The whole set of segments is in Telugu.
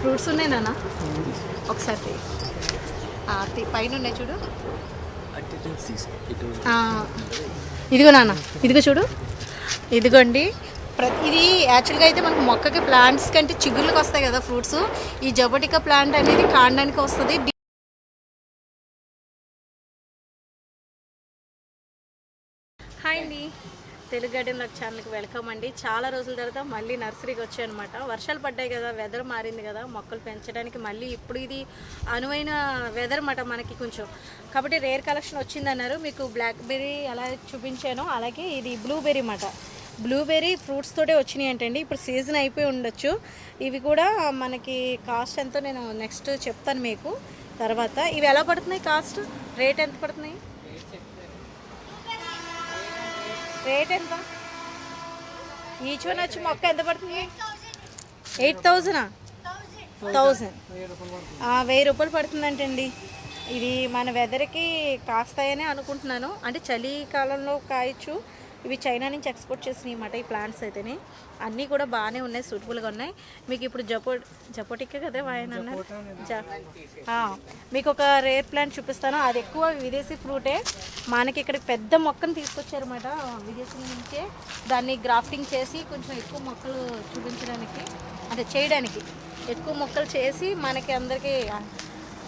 ఫ్రూట్స్ ఉన్నాయి నాన్న. ఒకసారి తీ. పైన ఉన్నాయి చూడు. ఇదిగో నాన్న. ఇదిగో చూడు. ఇదిగోండి. ప్రతి ఇది యాక్చువల్గా అయితే మనకు మొక్కకి ప్లాంట్స్ కంటే చిగుళ్ళకి వస్తాయి కదా ఫ్రూట్స్. ఈ జబటికా ప్లాంట్ అనేది కాండానికి వస్తుంది. తెలుగు గార్డెన్ లక్ ఛానల్కి వెల్కమ్ అండి. చాలా రోజుల తర్వాత మళ్ళీ నర్సరీకి వచ్చాయనమాట వర్షాలు పడ్డాయి కదా వెదర్ మారింది కదా మొక్కలు పెంచడానికి మళ్ళీ ఇప్పుడు ఇది అనువైన వెదర్ మాట మనకి కొంచెం. కాబట్టి రేర్ కలెక్షన్ వచ్చిందన్నారు. మీకు బ్లాక్బెర్రీ అలా చూపించాను. అలాగే ఇది బ్లూబెర్రీ మాట. బ్లూబెర్రీ ఫ్రూట్స్ తోటే వచ్చినాయి అంటండి. ఇప్పుడు సీజన్ అయిపోయి ఉండొచ్చు. ఇవి కూడా మనకి కాస్ట్ ఎంతో నేను నెక్స్ట్ చెప్తాను మీకు. తర్వాత ఇవి ఎలా పడుతున్నాయి కాస్ట్ రేట్ ఎంత పడుతున్నాయి? రేట్ ఎంత? ఈచ్ వన్ వచ్చి మొక్క ఎంత పడుతుంది? ఎయిట్ థౌజండా? థౌజండ్. వెయ్యి రూపాయలు పడుతుందంటండి. ఇది మన వెదర్కి కాస్తాయని అనుకుంటున్నాను. అంటే చలికాలంలో కాయచ్చు. ఇవి చైనా నుంచి ఎక్స్పోర్ట్ చేసినాయి అన్నమాట ఈ ప్లాంట్స్ అయితేనే. అన్నీ కూడా బాగానే ఉన్నాయి సూటబుల్గా ఉన్నాయి. మీకు ఇప్పుడు జపో జపోటిక్కే కదా వాయన మీకు ఒక రేర్ ప్లాంట్ చూపిస్తాను. అది ఎక్కువ విదేశీ ఫ్రూటే మనకి ఇక్కడ పెద్ద మొక్కను తీసుకొచ్చారన్నమాట విదేశీ నుంచే. దాన్ని గ్రాఫ్టింగ్ చేసి కొంచెం ఎక్కువ మొక్కలు చూపించడానికి అంటే చేయడానికి ఎక్కువ మొక్కలు చేసి మనకి అందరికీ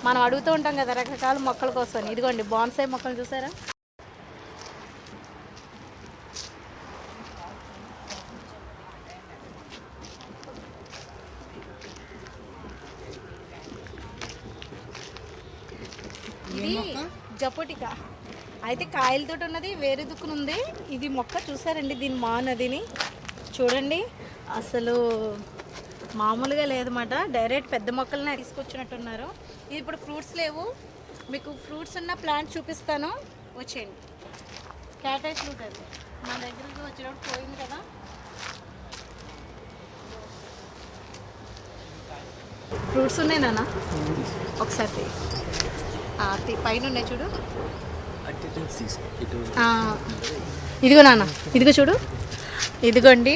మనం అడుగుతూ ఉంటాం కదా రకరకాల మొక్కల కోసం. ఇదిగోండి బాన్సాయి మొక్కలు చూసారా? ఇది జపోటికా. అయితే కాయలతో ఉన్నది వేరే దుక్కున ఉంది. ఇది మొక్క చూసారండి దీని మా నదిని చూడండి అసలు మామూలుగా లేదన్నమాట. డైరెక్ట్ పెద్ద మొక్కలనే తీసుకొచ్చినట్టున్నారు. ఇది ఇప్పుడు ఫ్రూట్స్ లేవు. మీకు ఫ్రూట్స్ ఉన్న ప్లాంట్ చూపిస్తాను. వచ్చేయండి. క్యాటై ఫ్రూట్ అది. మా దగ్గరికి వచ్చినప్పుడు పోయింది కదా. ఫ్రూట్స్ ఉన్నాయి నాన్న? ఒకసారి. పైన ఉన్నాయి చూడు. ఇదిగో నాన్న ఇదిగో చూడు. ఇదిగోండి.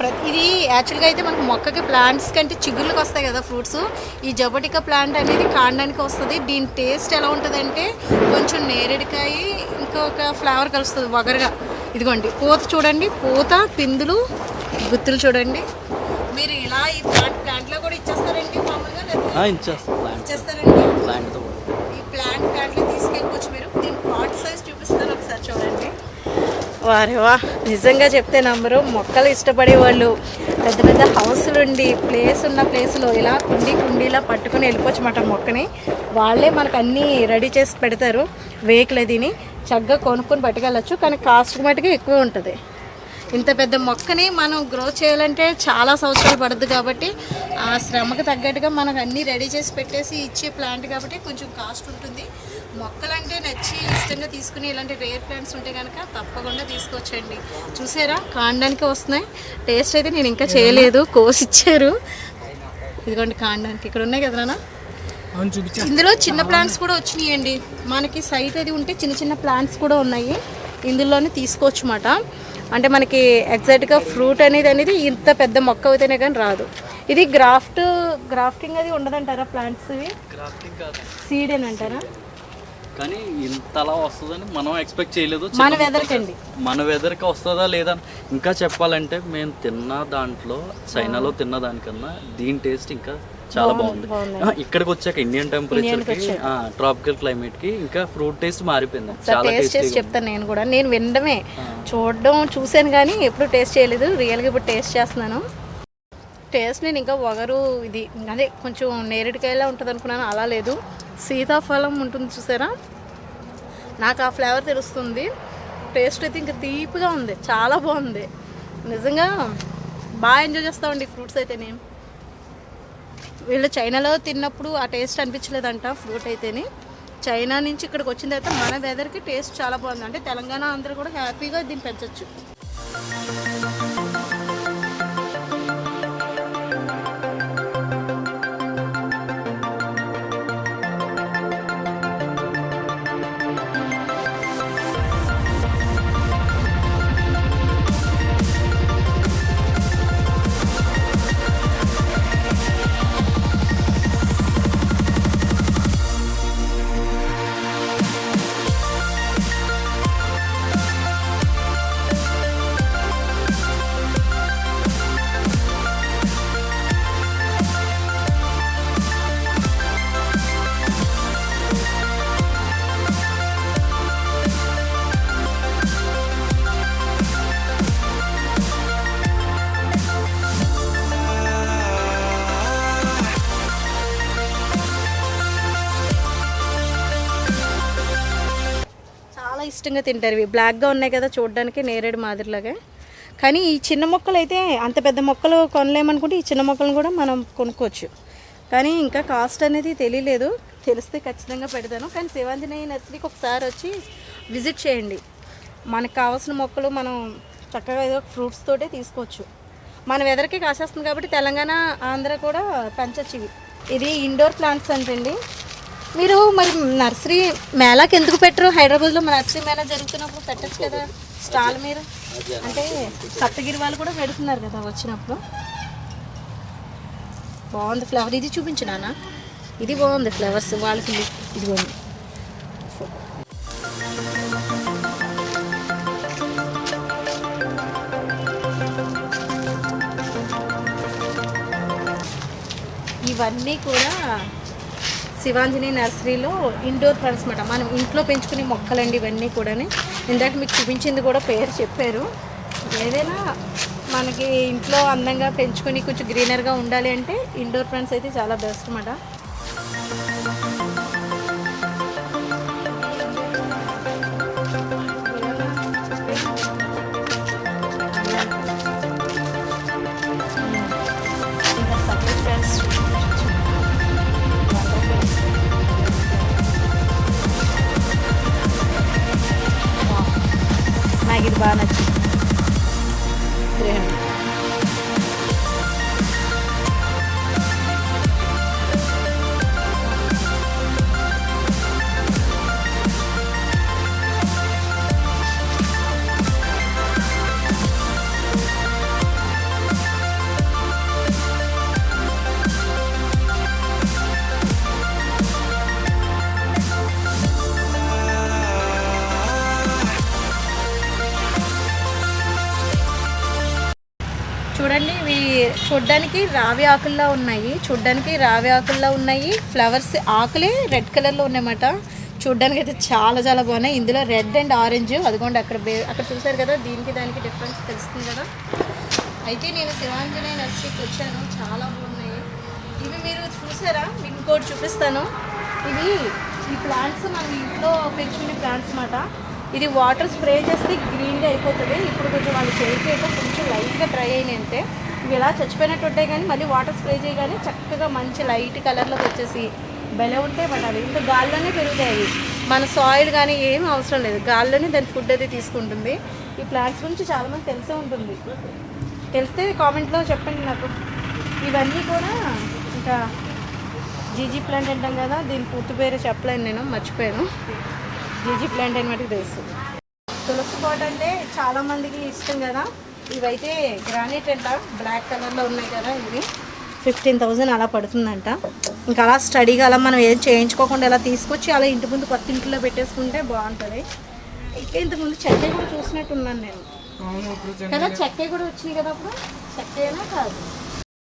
ప్రతి ఇది యాక్చువల్గా అయితే మనకు మొక్కకి ప్లాంట్స్ కంటే చిగుళ్ళకి వస్తాయి కదా ఫ్రూట్స్ ఈ జబటికా ప్లాంట్ అనేది కాండానికి వస్తుంది. దీని టేస్ట్ ఎలా ఉంటుందంటే కొంచెం నేరేడుకాయ ఇంకొక ఫ్లేవర్ కలుస్తుంది వగరగా. ఇదిగోండి పూత చూడండి. పూత పిందులు గుత్తులు చూడండి. మీరు ఇలా ఈ ప్లాంట్ ప్లాంట్లో కూడా ఇచ్చేస్తారండి మామూలుగా? లేదా ఇచ్చేస్తాం ప్లాంట్ ఇచ్చేస్తారండి ప్లాంట్తో ఈ ప్లాంట్ ప్లాంట్లో తీసుకెళ్ళిపోవచ్చు మీరు దీని పాట్ సైజ్ చూపిస్తాను ఒకసారి చూడండి. వారే వా నిజంగా చెప్తే నంబరు మొక్కలు ఇష్టపడే వాళ్ళు పెద్ద పెద్ద హౌస్లు ఉండి ప్లేస్ ఉన్న ప్లేస్లో ఇలా కుండీ కుండీలా పట్టుకుని వెళ్ళిపోవచ్చు మాట మొక్కని. వాళ్ళే మనకు అన్నీ రెడీ చేసి పెడతారు. వెహికల్ తిని చక్కగా కొనుక్కొని పట్టుకెళ్ళచ్చు. కానీ కాస్ట్ మటుకు ఎక్కువ ఉంటుంది. ఇంత పెద్ద మొక్కని మనం గ్రో చేయాలంటే చాలా సంవత్సరాలు పడుద్ది కాబట్టి ఆ శ్రమకు తగ్గట్టుగా మనకు అన్నీ రెడీ చేసి పెట్టేసి ఇచ్చే ప్లాంట్ కాబట్టి కొంచెం కాస్ట్ ఉంటుంది. మొక్కలంటే నచ్చి ఇష్టంగా తీసుకుని ఇలాంటి రేర్ ప్లాంట్స్ ఉంటే కనుక తప్పకుండా తీసుకొచ్చండి. చూసారా? కాండానికి వస్తున్నాయి. టేస్ట్ అయితే నేను ఇంకా చేయలేదు. కోసి ఇచ్చారు ఇదిగోండి కాండానికి. ఇక్కడ ఉన్నాయి కదా నాన్న? అవును చూపించా. ఇందులో చిన్న ప్లాంట్స్ కూడా వచ్చినాయండి. మనకి సైట్ అది ఉంటే చిన్న చిన్న ప్లాంట్స్ కూడా ఉన్నాయి. ఇందులోనే తీసుకోవచ్చు అన్నమాట అంటే మనకి ఎగ్జాక్ట్గా ఫ్రూట్ అనేది అనేది ఇంత పెద్ద మొక్క అయితేనే కానీ రాదు. ఇది గ్రాఫ్ట్ గ్రాఫ్టింగ్ అది ఉండదంటారా ప్లాంట్స్ సీడ్ అని అంటారా? కానీ ఇంతలా వస్తుందని మనం ఎక్స్పెక్ట్ చేయలేదు. మన చిన్న వెదర్కి అండి మన వెదర్కి వస్తుందా లేదా. ఇంకా చెప్పాలంటే మేము తిన్న దాంట్లో చైనాలో తిన్న దానికన్నా దీని టేస్ట్ ఇంకా చాలా బాగుంది ఇక్కడికి వచ్చాక ఇండియన్ టెంపరేచర్కి ట్రాపికల్ క్లైమేట్కి ఇంకా ఫ్రూట్ టేస్ట్ మారిపోయింది. చాలా టేస్ట్ చేసి చెప్తాను నేను కూడా. నేను వినడమే. చూడడం చూశాను కానీ ఎప్పుడు టేస్ట్ చేయలేదు. రియల్గా ఇప్పుడు టేస్ట్ చేస్తున్నాను. టేస్ట్ నేను ఇంకా వగరు ఇది. అదే కొంచెం నేరేడుకాయలా ఉంటుంది అనుకున్నాను అలా లేదు. సీతాఫలం ఉంటుంది చూసారా? నాకు ఆ ఫ్లేవర్ తెలుస్తుంది. టేస్ట్ అయితే ఇంకా తీపిగా ఉంది. చాలా బాగుంది. నిజంగా బాగా ఎంజాయ్ చేస్తామండి ఫ్రూట్స్ అయితేనే. వీళ్ళు చైనాలో తిన్నప్పుడు ఆ టేస్ట్ అనిపించలేదంట ఫ్రూట్ అయితేనే. చైనా నుంచి ఇక్కడికి వచ్చిన తర్వాత మన వెదర్కి టేస్ట్ చాలా బాగుంది. అంటే తెలంగాణ అందరూ కూడా హ్యాపీగా దీన్ని పెంచవచ్చు ఇష్టంగా తింటారు ఇవి. బ్లాక్గా ఉన్నాయి కదా చూడడానికి నేరేడు మాదిరిలాగా. కానీ ఈ చిన్న మొక్కలు అయితే అంత పెద్ద మొక్కలు కొనలేమనుకుంటే ఈ చిన్న మొక్కలను కూడా మనం కొనుక్కోవచ్చు. కానీ ఇంకా కాస్ట్ అనేది తెలియలేదు. తెలిస్తే ఖచ్చితంగా పెడతాను. కానీ శివాంజనేయ నర్సరీకి ఒకసారి వచ్చి విజిట్ చేయండి. మనకు కావాల్సిన మొక్కలు మనం చక్కగా ఏదో ఫ్రూట్స్ తోటే తీసుకోవచ్చు. మన వెదర్కి కాసేస్తుంది కాబట్టి తెలంగాణ ఆంధ్ర కూడా పెంచచ్చు ఇవి. ఇది ఇండోర్ ప్లాంట్స్ అంటండి. మీరు మరి నర్సరీ మేళాకి ఎందుకు పెట్టరు? హైదరాబాద్లో నర్సరీ మేళా జరుగుతున్నప్పుడు పెట్టచ్చు కదా స్టాల్ మీరు? అంటే సప్తగిరి వాళ్ళు కూడా పెడుతున్నారు కదా వచ్చినప్పుడు. బాగుంది ఫ్లవర్. ఇది చూపించు ఇది బాగుంది ఫ్లవర్స్ వాళ్ళకి ఇది బాగుంది ఇవన్నీ కూడా శివాంజని నర్సరీలో ఇండోర్ ప్లాంట్స్ అనమాట మనం ఇంట్లో పెంచుకునే మొక్కలండి ఇవన్నీ కూడాని. ఇందాక మీకు చూపించింది కూడా పేరు చెప్పారు. ఏదైనా మనకి ఇంట్లో అందంగా పెంచుకొని కొంచెం గ్రీనర్గా ఉండాలి అంటే ఇండోర్ ప్లాంట్స్ అయితే చాలా బెస్ట్ అనమాట చూడ్డానికి రావి ఆకుల్లా ఉన్నాయి. చూడ్డానికి రావి ఆకుల్లా ఉన్నాయి. ఫ్లవర్స్ ఆకులే రెడ్ కలర్లో ఉన్నాయన్నమాట. చూడ్డానికి అయితే చాలా చాలా బాగున్నాయి. ఇందులో రెడ్ అండ్ ఆరెంజ్ అదిగోండి అక్కడ బే- అక్కడ చూసారు కదా దీనికి దానికి డిఫరెన్స్ తెలుస్తుంది కదా. అయితే నేను శివాంజనేయ నర్సరీకి వచ్చాను. చాలా బాగున్నాయి. ఇవి మీరు చూసారా? మీకు ఇంకోటి చూపిస్తాను. ఇవి ఈ ప్లాంట్స్ మనం ఇంట్లో పెంచుకునే ప్లాంట్స్ అన్నమాట. ఇది వాటర్ స్ప్రే చేస్తే గ్రీన్గా అయిపోతుంది. ఇప్పుడు కొంచెం వాళ్ళు చేయకపోతే కొంచెం లైట్గా డ్రై అయినాయి అంతే. ఇవి ఇలా చచ్చిపోయినట్టు ఉంటాయి కానీ మళ్ళీ వాటర్ స్ప్రే చేయగానే చక్కగా మంచి లైట్ కలర్లోకి వచ్చేసి భలే ఉంటాయి మాట అవి. ఇంకా గాల్లోనే పెరుగుతాయి మన సాయిల్ కానీ ఏం అవసరం లేదు. గాల్లోనే దాని ఫుడ్ అది తీసుకుంటుంది. ఈ ప్లాంట్స్ గురించి చాలామంది తెలిసే ఉంటుంది. తెలిస్తే కామెంట్లో చెప్పండి నాకు. ఇవన్నీ కూడా ఇంకా జీజీ ప్లాంట్ అంటాం కదా దీని పూర్తి పేరు చెప్పలేను నేను మర్చిపోయాను. జీజీ ప్లాంట్ అని మటుకు తెలుసు. తులసి కోట అంటే చాలామందికి ఇష్టం కదా. ఇవైతే గ్రానైట్ అంట బ్లాక్ కలర్లో ఉన్నాయి కదా ఇవి. ఫిఫ్టీన్ థౌజండ్ అలా పడుతుందంట. ఇంకా అలా స్టడీగా అలా మనం ఏం చేయించుకోకుండా అలా తీసుకొచ్చి అలా ఇంటి ముందు కొత్త ఇంట్లో పెట్టేసుకుంటే బాగుంటుంది. ఇంకా ఇంతకుముందు చెక్క కూడా చూసినట్టున్నాను నేను. కదా చెక్క కూడా వచ్చినాయి కదా అప్పుడు? చెక్కేనా కాదు?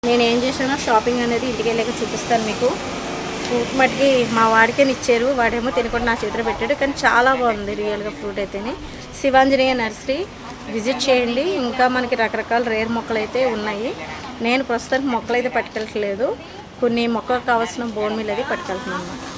నేను ఏం చేశానో షాపింగ్ అనేది ఇంటికి వెళ్ళాక చూపిస్తాను మీకు. ఫ్రూట్ మటుకి మా వాడికే ఇచ్చారు వాడేమో తినకుండా నా చేతిలో పెట్టాడు కానీ చాలా బాగుంది రియల్గా ఫ్రూట్ అయితేనే. శివాంజనేయ నర్సరీ. విజిట్ చేయండి. ఇంకా మనకి రకరకాల రేర్ మొక్కలు అయితే ఉన్నాయి. నేను ప్రస్తుతానికి మొక్కలు అయితే పట్టుకెళ్ళట్లేదు. కొన్ని మొక్కకు కావాల్సిన బోన్ మీల్ అది పట్టుకెళ్తున్నాను. అన్నమాట